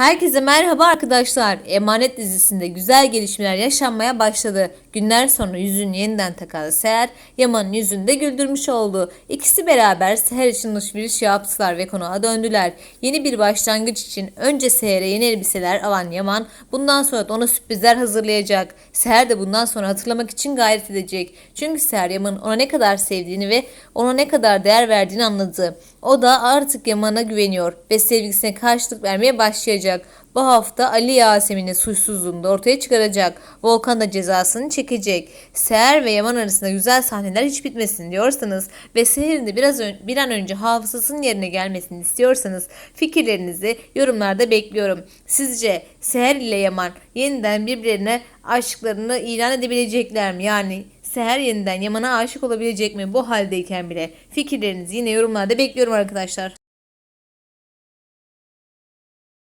Herkese merhaba arkadaşlar. Emanet dizisinde güzel gelişmeler yaşanmaya başladı. Günler sonra yüzünü yeniden takan Seher, Yaman'ın yüzünü de güldürmüş oldu. İkisi beraber Seher için alışveriş yaptılar ve konağa döndüler. Yeni bir başlangıç için önce Seher'e yeni elbiseler alan Yaman, bundan sonra da ona sürprizler hazırlayacak. Seher de bundan sonra hatırlamak için gayret edecek. Çünkü Seher Yaman'ın ona ne kadar sevdiğini ve ona ne kadar değer verdiğini anladı. O da artık Yaman'a güveniyor ve sevgisine karşılık vermeye başlayacak. Bu hafta Ali Yasemin'in suçsuzluğunu da ortaya çıkaracak. Volkan da cezasını çekecek. Seher ve Yaman arasında güzel sahneler hiç bitmesin diyorsanız ve Seher'in de biraz ön- bir an önce hafızasının yerine gelmesini istiyorsanız fikirlerinizi yorumlarda bekliyorum. Sizce Seher ile Yaman yeniden birbirlerine aşklarını ilan edebilecekler mi? Yani Seher yeniden Yaman'a aşık olabilecek mi bu haldeyken bile? Fikirlerinizi yine yorumlarda bekliyorum arkadaşlar.